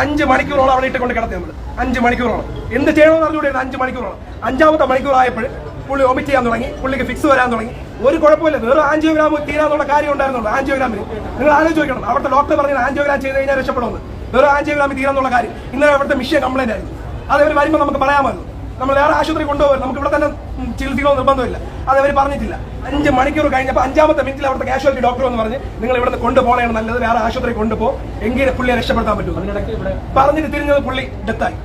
അഞ്ച് മണിക്കൂറോളം അവിടെ ഇട്ട് കൊണ്ട് കിടത്തി നമ്മൾ അഞ്ച് മണിക്കൂറോളം. എന്ത് ചെയ്യണമെന്ന് അറിഞ്ഞുകൂടെ അഞ്ച് മണിക്കൂറോളം? അഞ്ചാമത്തെ മണിക്കൂർ ആയപ്പോൾ പുള്ളി ഒമിറ്റ് ചെയ്യാൻ തുടങ്ങി പുള്ളിക്ക് ഫിക്സ് വരാൻ തുടങ്ങി. ഒരു കുഴപ്പമില്ല വേറെ ആൻജിയോഗ്രാം തീരാന്നുള്ള കാര്യം ഉണ്ടായിരുന്നുള്ളൂ ആൻജിയോഗ്രാമിന് നിങ്ങൾ ആലോചിച്ച് നോക്കണം അവിടുത്തെ ഡോക്ടർ പറഞ്ഞത് ആൻജിയോഗ്രാം ചെയ്ത് കഴിഞ്ഞാൽ രക്ഷപ്പെടുമെന്ന്. വേറെ ആൻജിയോഗ്രാമിൽ തീരാന്നുള്ള കാര്യം. ഇന്നലെ അവിടുത്തെ മിഷ്യൻ കംപ്ലൈന്റ് ആയിരുന്നു. അത് അവർ വരുമ്പോൾ നമുക്ക് പറയാമല്ലോ നമ്മൾ വേറെ ആശുപത്രി കൊണ്ടുപോകരുത് നമുക്ക് ഇവിടെ തന്നെ ചികിത്സിക്കണോ നിർബന്ധമില്ല. അത് അവർ പറഞ്ഞിട്ടില്ല. അഞ്ച് മണിക്കൂർ കഴിഞ്ഞപ്പോൾ അഞ്ചാമത്തെ മിനിറ്റിൽ അവിടുത്തെ കാഷ്വാലിറ്റി ഡോക്ടർ എന്ന് പറഞ്ഞ് നിങ്ങൾ ഇവിടുന്ന് കൊണ്ടുപോകണേ നല്ലത് വേറെ ആശുപത്രി കൊണ്ടുപോകും എങ്കിലും പുള്ളിയെ രക്ഷപ്പെടുത്താൻ പറ്റും പറഞ്ഞിട്ട് തിരിഞ്ഞത് പുള്ളി ഡെത്തായി.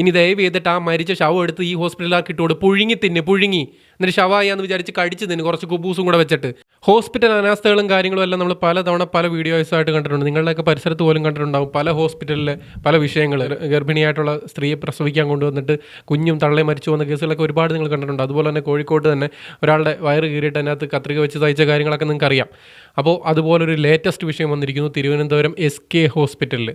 ഇനി ദയവ് ചെയ്തിട്ട് ആ മരിച്ച ശവം എടുത്ത് ഈ ഹോസ്പിറ്റലിലാക്കി ഇട്ടുകൊണ്ട് പുഴുങ്ങി തിന്ന് പുഴുങ്ങി. എന്നിട്ട് ശവായാന്ന് വിചാരിച്ച് കടിച്ച് തിന്ന് കുറച്ച് കുബൂസും കൂടെ വെച്ചിട്ട്. ഹോസ്പിറ്റൽ അനാസ്ഥകളും കാര്യങ്ങളും എല്ലാം നമ്മൾ പലതവണ പല വീഡിയോസ് ആയിട്ട് കണ്ടിട്ടുണ്ട്. നിങ്ങളുടെയൊക്കെ പരിസരത്ത് പോലും കണ്ടിട്ടുണ്ടാവും പല ഹോസ്പിറ്റലിലെ പല വിഷയങ്ങൾ ഗർഭിണിയായിട്ടുള്ള സ്ത്രീയെ പ്രസവിക്കാൻ കൊണ്ടുവന്നിട്ട് കുഞ്ഞും തള്ളയും മരിച്ചു പോകുന്ന കേസുകളൊക്കെ ഒരുപാട് നിങ്ങൾ കണ്ടിട്ടുണ്ട്. അതുപോലെ തന്നെ കോഴിക്കോട് തന്നെ ഒരാളുടെ വയറ് കീറിയിട്ട് അതിനകത്ത് കത്രിക വെച്ച് തയ്ച്ച കാര്യങ്ങളൊക്കെ നിങ്ങൾക്കറിയാം. അപ്പോൾ അതുപോലൊരു ലേറ്റസ്റ്റ് വിഷയം വന്നിരിക്കുന്നു തിരുവനന്തപുരം എസ് കെ ഹോസ്പിറ്റലിൽ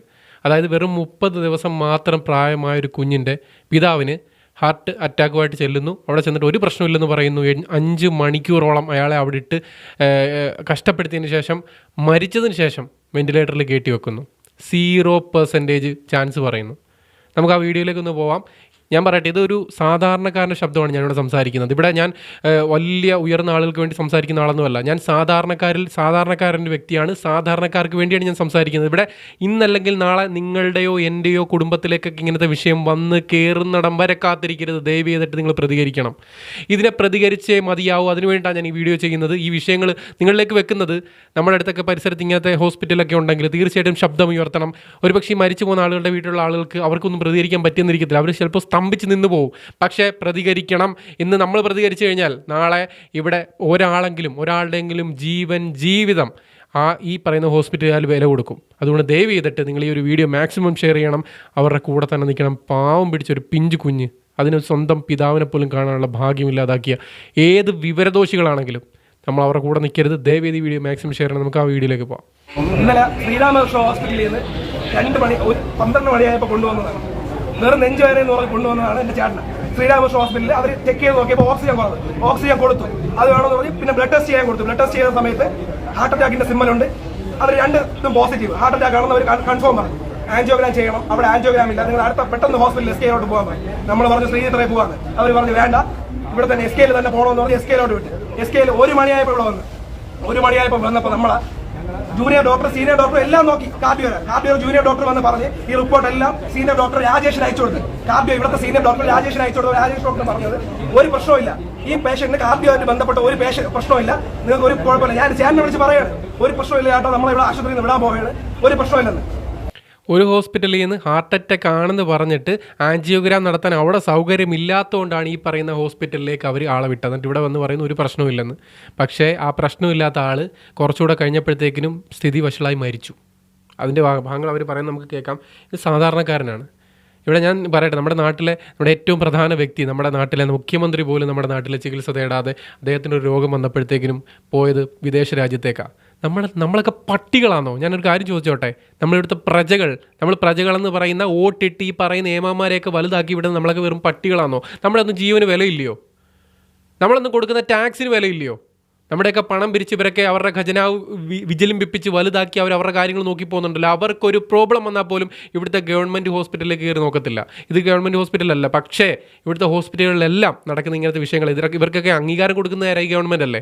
അതായത് വെറും മുപ്പത് ദിവസം മാത്രം പ്രായമായ ഒരു കുഞ്ഞിന്റെ പിതാവിന് ഹാർട്ട് അറ്റാക്കുമായിട്ട് ചെല്ലുന്നു. അവിടെ ചെന്നിട്ട് ഒരു പ്രശ്നമില്ലെന്ന് പറയുന്നു. അഞ്ച് മണിക്കൂറോളം അയാളെ അവിടെ ഇട്ട് കഷ്ടപ്പെടുത്തിയതിന് ശേഷം മരിച്ചതിന് ശേഷം വെന്റിലേറ്ററിൽ കയറ്റി വെക്കുന്നു. സീറോ പെർസെന്റേജ് ചാൻസ് പറയുന്നു. നമുക്ക് ആ വീഡിയോയിലേക്ക് ഒന്ന് പോവാം. ഞാൻ പറയട്ടെ ഇതൊരു സാധാരണക്കാരന്റെ ശബ്ദമാണ് ഞാനിവിടെ സംസാരിക്കുന്നത്. ഇവിടെ ഞാൻ വലിയ ഉയർന്ന ആളുകൾക്ക് വേണ്ടി സംസാരിക്കുന്ന ആളൊന്നുമല്ല. ഞാൻ സാധാരണക്കാരിൽ സാധാരണക്കാരന്റെ വ്യക്തിയാണ്. സാധാരണക്കാർക്ക് വേണ്ടിയാണ് ഞാൻ സംസാരിക്കുന്നത്. ഇവിടെ ഇന്നല്ലെങ്കിൽ നാളെ നിങ്ങളുടെയോ എന്റെയോ കുടുംബത്തിലേക്കൊക്കെ ഇങ്ങനത്തെ വിഷയം വന്ന് കയറുന്നിടം വരെ കാത്തിരിക്കരുത്. ദയവ് ചെയ്തിട്ട് നിങ്ങൾ പ്രതികരിക്കണം. ഇതിനെ പ്രതികരിച്ചേ മതിയാവും. അതിനു വേണ്ടിയാണ് ഞാൻ ഈ വീഡിയോ ചെയ്യുന്നത്. ഈ വിഷയങ്ങൾ നിങ്ങളിലേക്ക് വെക്കുന്നത് നമ്മുടെ അടുത്തൊക്കെ പരിസരത്ത് ഇങ്ങനത്തെ ഹോസ്പിറ്റലൊക്കെ ഉണ്ടെങ്കിൽ തീർച്ചയായിട്ടും ശബ്ദം ഉയർത്തണം. ഒരുപക്ഷെ മരിച്ചു പോകുന്ന ആളുകളുടെ വീട്ടിലുള്ള ആളുകൾക്ക് അവർക്കൊന്നും പ്രതികരിക്കാൻ പറ്റിയെന്നിരിക്കത്തില്ല. അവർ ചിലപ്പോൾ സ്തംഭിച്ച് നിന്ന് പോകും പക്ഷേ പ്രതികരിക്കണം ഇന്ന് നമ്മൾ പ്രതികരിച്ചു കഴിഞ്ഞാൽ നാളെ ഇവിടെ ഒരാളെങ്കിലും ഒരാളുടെയെങ്കിലും ജീവൻ ജീവിതം ആ ഈ പറയുന്ന ഹോസ്പിറ്റലുകാർ വില കൊടുക്കും. അതുകൊണ്ട് ദയവ് ചെയ്തിട്ട് നിങ്ങൾ ഈ ഒരു വീഡിയോ മാക്സിമം ഷെയർ ചെയ്യണം. അവരുടെ കൂടെ തന്നെ നിൽക്കണം. പാവം പിടിച്ചൊരു പിഞ്ച് കുഞ്ഞ് അതിന് സ്വന്തം പിതാവിനെ പോലും കാണാനുള്ള ഭാഗ്യമില്ലാതാക്കിയ ഏത് വിവരദോഷികളാണെങ്കിലും നമ്മൾ അവരുടെ കൂടെ നിൽക്കരുത്. ദയവ് ചെയ്ത് വീഡിയോ മാക്സിമം ഷെയർ ചെയ്യണം. നമുക്ക് ആ വീഡിയോയിലേക്ക് പോകാം ഇന്നലെ ശ്രീരാമകൃഷ്ണ ഹോസ്പിറ്റലിൽ നിന്ന് രണ്ട് മണി പന്ത്രണ്ട് മണിയായപ്പോൾ കൊണ്ടുവന്നതാണ്. വെറും നെഞ്ചുവേദന എന്ന് പറഞ്ഞ് കൊണ്ടുവന്നതാണ് എന്റെ ചേട്ടൻ ശ്രീരാമകൃഷ്ണ ഹോസ്പിറ്റലിൽ അവർ ചെക്ക് ചെയ്ത് നോക്കിയപ്പോൾ ഓക്സിജൻ കുറവ്. ഓക്സിജൻ കൊടുത്തു. അത് വേണമെന്ന് പറഞ്ഞ് പിന്നെ ബ്ലഡ് ടെസ്റ്റ് ചെയ്യാൻ കൊടുത്തു. ബ്ലഡ് ടെസ്റ്റ് ചെയ്ത സമയത്ത് ഹാർട്ട് അറ്റാക്കിന്റെ സിമ്മലുണ്ട് അവർ രണ്ട് ഇതും പോസിറ്റീവ് ഹാർട്ട് അറ്റാക്ക് ആണെന്ന് അവർ കൺഫേം പറഞ്ഞു. ആൻജിയോഗ്രാം ചെയ്യണം. അവിടെ ആൻജിയോഗ്രാം ഇല്ല. നിങ്ങൾ അടുത്ത പെട്ടെന്ന് ഹോസ്പിറ്റലിൽ എസ് കെയിലോട്ട് പോകാൻ പറയും. നമ്മൾ പറഞ്ഞു ശ്രീചിത്രയിൽ പോകാന്ന് അവർ പറഞ്ഞു വേണ്ട. ഇവിടെ തന്നെ എസ് കെയിൽ തന്നെ പോകണമെന്ന് പറഞ്ഞ് എസ് കെയിലോട്ട് വിട്ട്. എസ് കെയിൽ ഒരു മണിയായപ്പോൾ ഇവിടെ വന്നു. ഒരു മണിയായപ്പോൾ വന്നപ്പോൾ നമ്മളെ ജൂനിയർ ഡോക്ടർ സീനിയർ ഡോക്ടർ എല്ലാം നോക്കി കാർഡിയോ കാർഡിയോ ജൂനിയർ ഡോക്ടർ വന്ന് പറഞ്ഞ് ഈ റിപ്പോർട്ട് എല്ലാം സീനിയർ ഡോക്ടർ രാജേഷിന് അയച്ചു കൊടുത്ത്. കാർഡിയോ ഇവിടുത്തെ സീനിയർ ഡോക്ടർ രാജേഷിന് അയച്ചു കൊടുത്തു രാജേഷ് ഡോക്ടർ പറഞ്ഞത് ഒരു പ്രശ്നമില്ല ഈ പേഷ്യന്റിന് കാർഡിയോയിട്ട് ബന്ധപ്പെട്ട ഒരു പേഷ്യൻ പ്രശ്നമില്ല നിങ്ങൾക്ക് ഒരു കുഴപ്പമില്ല. ഞാൻ ചേട്ടനെ വിളിച്ച് പറയാണ്. ഒരു പ്രശ്നമില്ല ചേട്ടാ നമ്മളിവിടെ ആശുപത്രിയിൽ നിന്ന് വിടാൻ പോവുകയാണ്. ഒരു പ്രശ്നമില്ലെന്ന് ഒരു ഹോസ്പിറ്റലിൽ നിന്ന് ഹാർട്ട് അറ്റാക്ക് ആണെന്ന് പറഞ്ഞിട്ട് ആൻജിയോഗ്രാം നടത്താൻ അവിടെ സൗകര്യമില്ലാത്തതുകൊണ്ടാണ് ഈ പറയുന്ന ഹോസ്പിറ്റലിലേക്ക് അവർ ആളെ വിട്ടത്. എന്നിട്ട് ഇവിടെ വന്ന് പറയുന്ന ഒരു പ്രശ്നമില്ലെന്ന് പക്ഷേ ആ പ്രശ്നമില്ലാത്ത ആൾ കുറച്ചുകൂടെ കഴിഞ്ഞപ്പോഴത്തേക്കിനും സ്ഥിതി വഷളായി മരിച്ചു. അതിന്റെ ഭാഗങ്ങൾ അവർ പറയുന്നത് നമുക്ക് കേൾക്കാം. ഇത് സാധാരണക്കാരനാണ്. ഇവിടെ ഞാൻ പറയട്ടെ നമ്മുടെ നാട്ടിലെ നമ്മുടെ ഏറ്റവും പ്രധാന വ്യക്തി നമ്മുടെ നാട്ടിലെ മുഖ്യമന്ത്രി പോലും നമ്മുടെ നാട്ടിലെ ചികിത്സ തേടാതെ അദ്ദേഹത്തിന് ഒരു രോഗം വന്നപ്പോഴത്തേക്കിനും പോയത് വിദേശ രാജ്യത്തേക്കാണ് നമ്മൾ നമ്മളൊക്കെ പട്ടികളാണോ ഞാനൊരു കാര്യം ചോദിച്ചോട്ടെ നമ്മളിവിടുത്തെ പ്രജകൾ നമ്മൾ പ്രജകളെന്ന് പറയുന്ന വോട്ടിട്ട് ഈ പറയുന്ന ഏമാമാരെയൊക്കെ വലുതാക്കി വിടുന്ന നമ്മളൊക്കെ വെറും പട്ടികളാണോ നമ്മളൊന്നും ജീവന് വിലയില്ലയോ? നമ്മളൊന്നും കൊടുക്കുന്ന ടാക്സിന് വിലയില്ലയോ? നമ്മുടെയൊക്കെ പണം പിരിച്ച് ഇവരൊക്കെ അവരുടെ ഖജനാവ് വി- വിജിലിമ്പിപ്പിച്ച് വലുതാക്കി അവർ അവരുടെ കാര്യങ്ങൾ നോക്കി പോകുന്നുണ്ടല്ലോ. അവർക്കൊരു പ്രോബ്ലം വന്നാൽ പോലും ഇവിടുത്തെ ഗവൺമെന്റ് ഹോസ്പിറ്റലിലേക്ക് കയറി നോക്കത്തില്ല. ഇത് ഗവൺമെന്റ് ഹോസ്പിറ്റലല്ല പക്ഷേ ഇവിടുത്തെ ഹോസ്പിറ്റലുകളിലെല്ലാം നടക്കുന്ന ഇങ്ങനത്തെ വിഷയങ്ങൾ ഇതിലൊക്കെ ഇവർക്കൊക്കെ അംഗീകാരം കൊടുക്കുന്നതായി ഗവൺമെന്റ് അല്ലേ?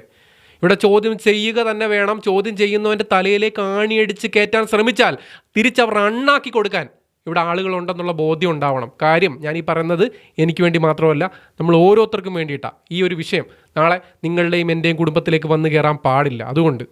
ഇവിടെ ചോദ്യം ചെയ്യുക തന്നെ വേണം. ചോദ്യം ചെയ്യുന്നവന്റെ തലയിലേക്ക് ആണിയടിച്ച് കയറ്റാൻ ശ്രമിച്ചാൽ തിരിച്ചവർ അണ്ണാക്കി കൊടുക്കാൻ ഇവിടെ ആളുകളുണ്ടെന്നുള്ള ബോധ്യം ഉണ്ടാവണം. കാര്യം ഞാൻ ഈ പറയുന്നത് എനിക്ക് വേണ്ടി മാത്രമല്ല നമ്മൾ ഓരോരുത്തർക്കും വേണ്ടിയിട്ടാണ് ഈ ഒരു വിഷയം നാളെ നിങ്ങളുടെയും എന്റെയും കുടുംബത്തിലേക്ക് വന്ന് കയറാൻ പാടില്ല. അതുകൊണ്ട്.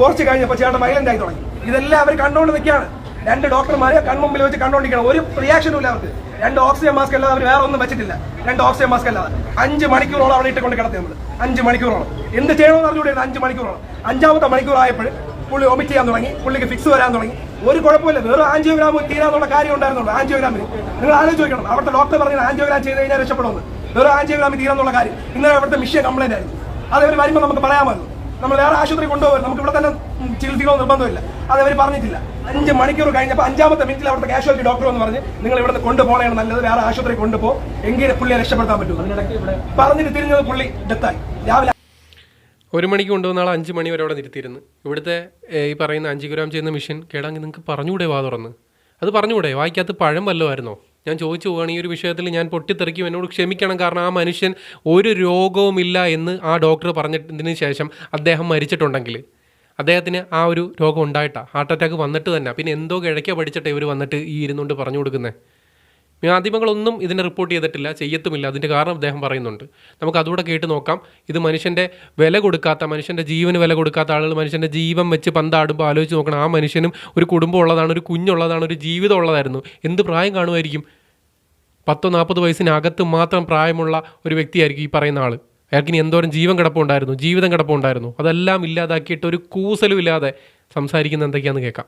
കുറച്ച് കഴിഞ്ഞപ്പോൾ ചേട്ടൻ വയലന്റ് ആയി തുടങ്ങി. ഇതെല്ലാം അവർ കണ്ടുകൊണ്ട് നിൽക്കുകയാണ് രണ്ട് ഡോക്ടർമാരെ കൺമുമ്പിൽ വെച്ച് കണ്ടുകൊണ്ടിരിക്കണം ഒരു റിയാക്ഷനും ഇല്ല അവർക്ക്. രണ്ട് ഓക്സിജൻ മാസ്ക് അല്ലാതെ അവർ വേറെ ഒന്നും വെച്ചിട്ടില്ല. രണ്ട് ഓക്സിജൻ മാസ്ക് അല്ലാതെ. അഞ്ച് മണിക്കൂറോളം അവിടെ ഇട്ടുകൊണ്ട് കിടത്തി നമ്മൾ അഞ്ച് മണിക്കൂറോളം. എന്ത് ചെയ്യണമെന്ന് അറിഞ്ഞുകൂടെ അഞ്ച് മണിക്കൂറോളം. അഞ്ചാമത്തെ മണിക്കൂർ ആയപ്പോൾ പുള്ളി ഒമിറ്റ് ചെയ്യാൻ തുടങ്ങി പുള്ളിക്ക് ഫിക്സ് വരാൻ തുടങ്ങി. ഒരു കുഴപ്പമില്ല വേറെ ആൻജിയോഗ്രാം തീരാന്നുള്ള കാര്യം ഉണ്ടായിരുന്നുള്ളൂ ആൻജിയോഗ്രാമിന് നിങ്ങൾ ആലോചിക്കണം അവിടുത്തെ ഡോക്ടർ പറഞ്ഞത് ആൻജിയോഗ്രാം ചെയ്ത് കഴിഞ്ഞാൽ രക്ഷപ്പെടുമെന്ന്. വേറെ ആൻജിയോഗ്രാമിൽ തീരാന്നുള്ള കാര്യം. ഇന്നലെ അവിടുത്തെ മിഷ്യൻ കംപ്ലൈന്റ് ആയിരുന്നു. അത് അവർ വരുമ്പോൾ നമുക്ക് പറയാമല്ലോ നമ്മൾ വേറെ ആശുപത്രി കൊണ്ടുപോകും നമുക്ക് ഇവിടെ തന്നെ ചികിത്സിക്കണോ നിർബന്ധമില്ല. അത് അവർ പറഞ്ഞിട്ടില്ല. അഞ്ച് മണിക്കൂർ കഴിഞ്ഞപ്പോൾ അഞ്ചാമത്തെ മിനിറ്റിൽ അവിടുത്തെ കാഷ്വാലിറ്റി ഡോക്ടർ എന്ന് പറഞ്ഞ് നിങ്ങൾ ഇവിടെ നിന്ന് കൊണ്ടുപോകണേ നല്ലത് വേറെ ആശുപത്രി കൊണ്ടുപോകും എങ്കിലും പുള്ളിയെ രക്ഷപ്പെടുത്താൻ പറ്റും. പറഞ്ഞിട്ട് തിരിഞ്ഞത് പുള്ളി ഡെത്തായി രാവിലെ ഒരു മണിക്ക് കൊണ്ടുവന്ന ആൾ അഞ്ച് മണി വരെ അവിടെ നിർത്തിയിരുന്നു. ഇവിടുത്തെ ഈ പറയുന്ന അഞ്ച് ഗ്രാം ചെയ്യുന്ന മിഷൻ കേടാങ്കിൽ നിങ്ങൾക്ക് പറഞ്ഞുകൂടെ വാ തുറന്ന്. അത് പറഞ്ഞുകൂടെ വായിക്കാത്ത പഴം വല്ലതുമായിരുന്നോ? ഞാൻ ചോദിച്ചു പോവുകയാണ് ഈ ഒരു വിഷയത്തിൽ ഞാൻ പൊട്ടിത്തെറിക്കും എന്നോട് ക്ഷമിക്കണം കാരണം ആ മനുഷ്യൻ ഒരു രോഗവുമില്ല എന്ന് ആ ഡോക്ടർ പറഞ്ഞതിന് ശേഷം അദ്ദേഹം മരിച്ചിട്ടുണ്ടെങ്കിൽ. അദ്ദേഹത്തിന് ആ ഒരു രോഗം ഉണ്ടായിട്ടാണ് ഹാർട്ട് അറ്റാക്ക് വന്നിട്ട് തന്നെ. പിന്നെ എന്തോ കിഴക്ക പഠിച്ചിട്ട് ഇവർ വന്നിട്ട് ഈ ഇരുന്നുകൊണ്ട് പറഞ്ഞു കൊടുക്കുന്നത് മാധ്യമങ്ങളൊന്നും ഇതിനെ റിപ്പോർട്ട് ചെയ്തിട്ടില്ല ചെയ്യത്തുമില്ല. അതിന്റെ കാരണം അദ്ദേഹം പറയുന്നുണ്ട്. നമുക്ക് അതുകൂടെ കേട്ട് നോക്കാം. ഇത് മനുഷ്യന്റെ വില കൊടുക്കാത്ത മനുഷ്യന്റെ ജീവന് വില കൊടുക്കാത്ത ആളുകൾ മനുഷ്യന്റെ ജീവൻ വെച്ച് പന്താടുമ്പോൾ ആലോചിച്ച് നോക്കണം. ആ മനുഷ്യനും ഒരു കുടുംബം ഉള്ളതാണ് ഒരു കുഞ്ഞുള്ളതാണ് ഒരു ജീവിതം ഉള്ളതായിരുന്നു എന്ത് പ്രായം കാണുമായിരിക്കും? പത്തോ നാൽപ്പത് വയസ്സിനകത്ത് മാത്രം പ്രായമുള്ള ഒരു വ്യക്തിയായിരിക്കും ഈ പറയുന്ന ആൾ അയാൾക്കിനി എന്തോരം ജീവൻ കിടപ്പുണ്ടായിരുന്നു ജീവിതം കിടപ്പുണ്ടായിരുന്നു. അതെല്ലാം ഇല്ലാതാക്കിയിട്ട് ഒരു കൂസലും ഇല്ലാതെ സംസാരിക്കുന്ന എന്തൊക്കെയാണെന്ന് കേൾക്കാം.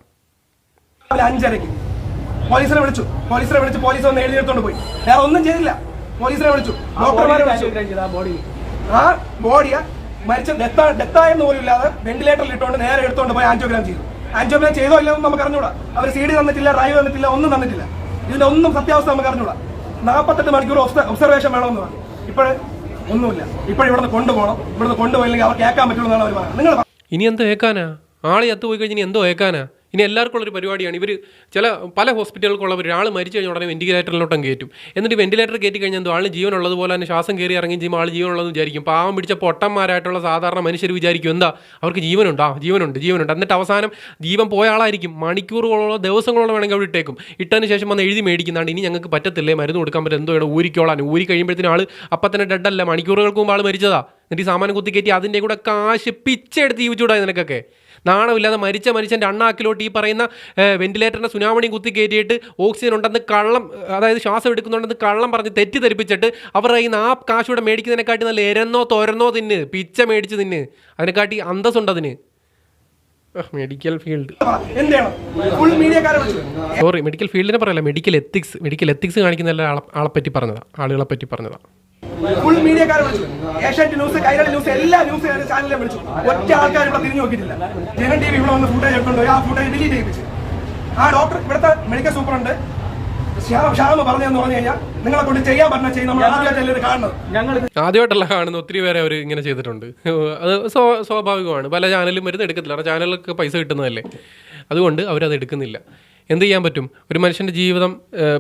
പോലീസിനെ വിളിച്ചു. പോലീസിനെ വിളിച്ച് പോലീസ് വന്ന് എഴുതി എടുത്തോണ്ട് പോയി. വേറെ ഒന്നും ചെയ്തില്ല. പോലീസിനെ വിളിച്ചു. ഡോക്ടർമാരെ വിളിച്ചു. ആ ബോഡിയാ മരിച്ച ഡെത്താ ഡെത്തായെന്ന് പോലും ഇല്ലാതെ വെന്റിലേറ്ററിൽ ഇട്ടുകൊണ്ട് നേരെ എടുത്തോണ്ട് പോയി ആൻജിയോഗ്രാം ചെയ്തു. ആൻജിയോഗ്രാം ചെയ്തോ ഇല്ലെന്ന് നമുക്ക് അറിഞ്ഞൂടാ. അവർ സി ഡി തന്നിട്ടില്ല ഡ്രൈവ് തന്നിട്ടില്ല ഒന്നും തന്നിട്ടില്ല. ഇതിന്റെ ഒന്നും സത്യാവസ്ഥ നമുക്ക് അറിഞ്ഞൂടാ. നാൽപ്പത്തെട്ട് മണിക്കൂർ ഒബ്സർവേഷൻ വേണമെന്ന് പറഞ്ഞു. ഇപ്പോൾ ഒന്നുമില്ല. ഇപ്പോൾ ഇവിടുന്ന് കൊണ്ടുപോകണം. ഇവിടുന്ന് കൊണ്ടുപോയില്ലെങ്കിൽ അവർ കേൾക്കാൻ പറ്റുള്ളൂ എന്നാണ് അവർ പറയുന്നത്. നിങ്ങൾ ഇനി എന്തോ ഏക്കാനാ? ആളെ ചത്തു പോയി കഴിഞ്ഞാൽ ഇനി എന്തോ ഏക്കാനാ? ഇനി എല്ലാവർക്കും ഒരു പരിപാടിയാണ്. ഇവർ ചില പല ഹോസ്പിറ്റലുകൾക്കുള്ളവർ ഒരാൾ മരിച്ചു കഴിഞ്ഞ ഉടനെ വെന്റിലേറ്ററിലോട്ടും കയറ്റും. എന്നിട്ട് വെന്റിലേറ്റർ കയറ്റി കഴിഞ്ഞാൽ എന്തോ ആൾ ജീവനുള്ളത് പോലെ തന്നെ ശ്വാസം കയറി ഇറങ്ങി ചെയ്യുമ്പോൾ ആൾ ജീവനുള്ളതെന്ന് വിചാരിക്കും. പാവം പിടിച്ച പൊട്ടന്മാരായിട്ടുള്ള സാധാരണ മനുഷ്യർ വിചാരിക്കും എന്താ അവർക്ക് ജീവനുണ്ട്? ആ ജീവനുണ്ട് ജീവനുണ്ട്. എന്നിട്ട് അവസാനം ജീവൻ പോയ ആളായിരിക്കും. മണിക്കൂറുകളോ ദിവസങ്ങളോളം വേണമെങ്കിൽ അവിടെ ഇട്ടേക്കും. ഇട്ടതിന് ശേഷം വന്ന് എഴുതി മേടിക്കുന്നതാണ്. ഇനി ഞങ്ങൾക്ക് പറ്റത്തില്ലേ? മരുന്ന് കൊടുക്കാൻ പറ്റും. എന്തോ ഊരിക്കോളാൻ. ഊരി കഴിയുമ്പോഴത്തേനും ആൾ അപ്പം തന്നെ ഡെഡല്ല മണിക്കൂറുകൾക്ക് മുമ്പ് ആൾ മരിച്ചതാ. എന്നിട്ട് ഈ സാമാനം കുത്തിക്കയറ്റി അതിന്റെ കൂടെ കാശ് പിച്ചെടുത്ത് ജീവിച്ചുകൂടാ നിനക്കൊക്കെ. നാണമില്ലാതെ മരിച്ച മനുഷ്യന്റെ അണ്ണാക്കിലോട്ട് ഈ പറയുന്ന വെന്റിലേറ്ററിന്റെ സുനാമണി കുത്തി കയറ്റിയിട്ട് ഓക്സിജൻ ഉണ്ടെന്ന് കള്ളം അതായത് ശ്വാസം എടുക്കുന്നുണ്ടെന്ന് കള്ളം പറഞ്ഞ് തെറ്റിദ്ധരിപ്പിച്ചിട്ട് അവർ ഈ ആ കാശൂടെ മേടിക്കുന്നതിനെക്കാട്ടി നല്ല എരന്നോ തോരന്നോ തിന്ന് പിച്ച മേടിച്ച് തിന്ന്. അതിനെക്കാട്ടി അന്തസ്സുണ്ട് അതിന്. മെഡിക്കൽ ഫീൽഡ് സോറി മെഡിക്കൽ ഫീൽഡിനെ പറയല്ല മെഡിക്കൽ എത്തിക്സ് മെഡിക്കൽ എത്തിക്സ് കാണിക്കുന്ന ആളെ പറ്റി പറഞ്ഞതാണ് ആളുകളെ പറ്റി പറഞ്ഞതാ. ഫുൾ മീഡിയക്കാരെ വിളിച്ചു. ഏഷ്യാനെറ്റ് ന്യൂസ് കൈരളി ന്യൂസ് എല്ലാ ന്യൂസ് ചാനലിലും വിളിച്ചു. ഒറ്റ ആൾക്കാർ ഇവിടെ തിരിഞ്ഞു നോക്കിയിട്ടില്ല. ജനൻ ടി വി ഇവിടെ വന്ന് ഫുട്ടേജ് എടുത്തോണ്ട് ആ ഫുട്ടേജ് ഡിലീറ്റ് ചെയ്യിപ്പിച്ചു. ആ ഡോക്ടർ ഇവിടുത്തെ മെഡിക്കൽ സൂപ്പറുണ്ട് ശ്യാമ ശ്യാമ പറഞ്ഞതെന്ന് പറഞ്ഞു കഴിഞ്ഞാൽ നിങ്ങളെ കൊണ്ട് ചെയ്യാൻ പറ്റുന്ന ചെയ്യും നമ്മൾ ആദ്യമായിട്ടല്ലേ കാണുന്നത്. ആദ്യമായിട്ടല്ല ഒത്തിരി പേരെ അവർ ഇങ്ങനെ ചെയ്തിട്ടുണ്ട്. അത് സ്വ- സ്വാഭാവികമാണ്. പല ചാനലും വരുന്ന എടുക്കത്തില്ല. കാരണം ചാനലൊക്കെ പൈസ കിട്ടുന്നതല്ലേ. അതുകൊണ്ട് അവരത് എടുക്കുന്നില്ല. എന്ത് ചെയ്യാൻ പറ്റും? ഒരു മനുഷ്യന്റെ ജീവിതം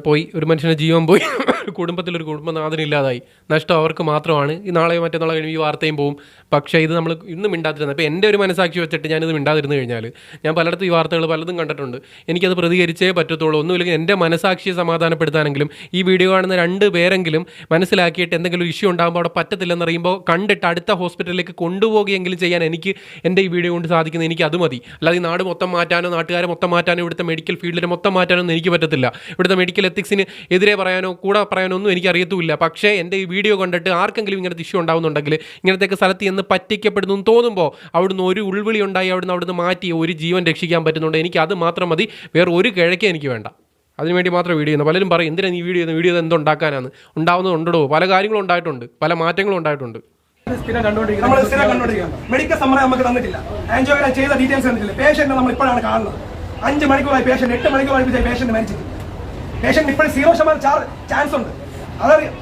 പോയി. ഒരു മനുഷ്യന്റെ ജീവൻ പോയി. ഒരു കുടുംബത്തിലൊരു കുടുംബനാഥനില്ലാതായി നഷ്ടം അവർക്ക് മാത്രമാണ്. ഈ നാളെയോ മറ്റന്നാളെ കഴിയുമ്പോൾ ഈ വാർത്തയും പോവും. പക്ഷേ ഇത് നമ്മൾ ഇന്നും മിണ്ടാതിരുന്നത് അപ്പോൾ എന്റെ ഒരു മനസാക്ഷി വെച്ചിട്ട് ഞാനിത് മിണ്ടാതിരുന്നു കഴിഞ്ഞാൽ ഞാൻ പലയിടത്തും ഈ വാർത്തകൾ പലതും കണ്ടിട്ടുണ്ട്. എനിക്കത് പ്രതികരിച്ചേ പറ്റത്തുള്ളൂ. ഒന്നുമില്ലെങ്കിൽ എന്റെ മനസ്സാക്ഷിയെ സമാധാനപ്പെടുത്താനെങ്കിലും ഈ വീഡിയോ കാണുന്ന രണ്ട് പേരെങ്കിലും മനസ്സിലാക്കിയിട്ട് എന്തെങ്കിലും ഇഷ്യൂ ഉണ്ടാകുമ്പോൾ അവിടെ പറ്റത്തില്ലെന്ന് അറിയുമ്പോൾ കണ്ടിട്ട് അടുത്ത ഹോസ്പിറ്റലിലേക്ക് കൊണ്ടുപോകുകയെങ്കിലും ചെയ്യാൻ എനിക്ക് എന്റെ ഈ വീഡിയോ കൊണ്ട് സാധിക്കുന്നത് എനിക്ക് അത് മതി. അല്ലാതെ ഈ നാട് മൊത്തം മാറ്റാനോ നാട്ടുകാരെ മൊത്തം മാറ്റാനോ ഇവിടുത്തെ മെഡിക്കൽ ഫീൽഡിനെ മൊത്തം മാറ്റാനൊന്നും എനിക്ക് പറ്റത്തില്ല. ഇവിടുത്തെ മെഡിക്കൽ എത്തിക്സിന് എതിരെ പറയാനോ കൂടെ പറയാനോ ഒന്നും എനിക്ക് അറിയത്തുമില്ല. പക്ഷേ എന്റെ ഈ വീഡിയോ കണ്ടിട്ട് ആർക്കെങ്കിലും ഇങ്ങനത്തെ ഇഷ്യൂ ഉണ്ടാവുന്നുണ്ടെങ്കിൽ ഇങ്ങനത്തെയൊക്കെ സ്ഥലത്ത് എന്ന് പറ്റിക്കപ്പെടുന്നു തോന്നുമ്പോൾ അവിടുന്ന് ഒരു ഉൾവിളി ഉണ്ടായി അവിടുന്ന് അവിടുന്ന് മാറ്റി ഒരു ജീവൻ രക്ഷിക്കാൻ പറ്റുന്നുണ്ട്. എനിക്ക് അത് മാത്രം മതി. വേറെ ഒരു കിഴക്കേ എനിക്ക് വേണ്ട. അതിനുവേണ്ടി മാത്രം വീഡിയോ ചെയ്യുന്നത് പലരും പറയും എന്തിനാണ് ഈ വീഡിയോ ചെയ്യുന്നത്? വീഡിയോ ഉണ്ടാവുന്നത് പല കാര്യങ്ങളും ഉണ്ടായിട്ടുണ്ട്. പല മാറ്റങ്ങളും ഉണ്ടായിട്ടുണ്ട്. നമ്മൾ മെഡിക്കൽ സമ്മറി നമുക്ക് തന്നിട്ടില്ല. ആൻജിയോഗ്രാം ചെയ്ത ഡീറ്റെയിൽസ് തന്നിട്ടില്ല പേഷ്യന്റ് നമ്മൾ ഇപ്പോഴാണ് കാണുന്നത്. അഞ്ച് മണിക്കൂറായി പേഷ്യന്റ് എട്ട് മണിക്കൂർ അടുപ്പിച്ചായി പേഷ്യന്റ് മരിച്ചിട്ട് പേഷ്യന്റ് ഇപ്പോഴും സീറോ ശതമാനം ചാൻസ് ഉണ്ട്. അതറിയാം.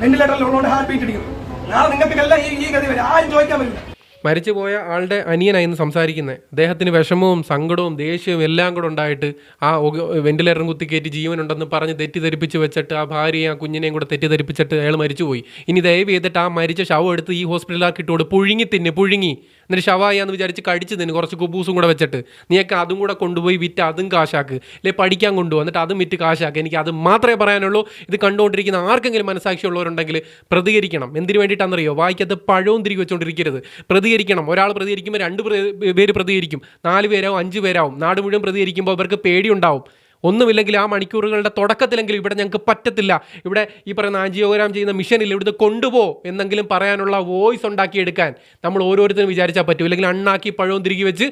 വെന്റിലേറ്ററിൽ ഉള്ളതുകൊണ്ട് ഹാർട്ട് ബീറ്റ് ഇടിക്കും. നാളെ നിങ്ങൾക്കെല്ലാം ഈ ഈ ഗതി വരും. ആരും ചോദിക്കാൻ പറ്റില്ല. മരിച്ചുപോയ ആളുടെ അനിയനായിരുന്നു സംസാരിക്കുന്നത് അദ്ദേഹത്തിന് വിഷമവും സങ്കടവും ദേഷ്യവും എല്ലാം കൂടെ ഉണ്ടായിട്ട് ആ വെന്റിലേറ്ററും കുത്തിക്കയറ്റി ജീവനുണ്ടെന്ന് പറഞ്ഞ് തെറ്റിദ്ധരിപ്പിച്ച് വെച്ചിട്ട് ആ ഭാര്യയും ആ കുഞ്ഞിനെയും കൂടെ തെറ്റിദ്ധരിപ്പിച്ചിട്ട് അയാൾ മരിച്ചുപോയി. ഇനി ദയവ് ചെയ്തിട്ട് ആ മരിച്ച ശവം എടുത്ത് ഈ ഹോസ്പിറ്റലിലാക്കി ഇട്ടുകൊണ്ട് പുഴുങ്ങി തിന്ന് പുഴുങ്ങി. എന്നിട്ട് ശവായാന്ന് വിചാരിച്ച് കടിച്ച് തിന്ന്. കുറച്ച് കുബൂസും കൂടെ വെച്ചിട്ട്. നീയൊക്കെ അതും കൂടെ കൊണ്ടുപോയി വിറ്റ് അതും കാശാക്ക്. അല്ലെ പഠിക്കാൻ കൊണ്ടുപോകും എന്നിട്ട് അതും വിറ്റ് കാശാക്ക്. എനിക്ക് അത് മാത്രമേ പറയാനുള്ളൂ. ഇത് കണ്ടുകൊണ്ടിരിക്കുന്ന ആർക്കെങ്കിലും മനസ്സാക്ഷിയുള്ളവരുണ്ടെങ്കിൽ പ്രതികരിക്കണം. എന്തിനു വേണ്ടിയിട്ടാണെന്നറിയോ? വായിക്കത്ത് പഴവും തിരികെ വെച്ചുകൊണ്ടിരിക്കരുത് പ്രതികരിക്കണം. ഒരാൾ പ്രതികരിക്കുമ്പോൾ രണ്ട് പ്ര- പേര് പ്രതികരിക്കും. നാല് പേരാവും അഞ്ച് പേരാവും. നാട് മുഴുവൻ പ്രതികരിക്കുമ്പോൾ അവർക്ക് പേടിയുണ്ടാവും. ഒന്നുമില്ലെങ്കിൽ ആ മണിക്കൂറുകളുടെ തുടക്കത്തിലെങ്കിലും ഇവിടെ ഞങ്ങൾക്ക് പറ്റത്തില്ല. ഇവിടെ ഈ പറയുന്ന ആഞ്ചിയോഗ്രാം ചെയ്യുന്ന മിഷനിൽ ഇവിടുന്ന് കൊണ്ടുപോ എന്നെങ്കിലും പറയാനുള്ള വോയിസ് ഉണ്ടാക്കിയെടുക്കാൻ നമ്മൾ ഓരോരുത്തരും വിചാരിച്ചാൽ പറ്റും. ഇല്ലെങ്കിൽ അണ്ണാക്കി പഴവും തിരികെ വെച്ച്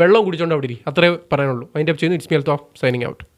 വെള്ളവും കുടിച്ചോണ്ട് അവിടെ ഇരി. അത്രേ പറയാനുള്ളൂ. അതിന്റെ ചെയ്യുന്നു. It's me Altho signing out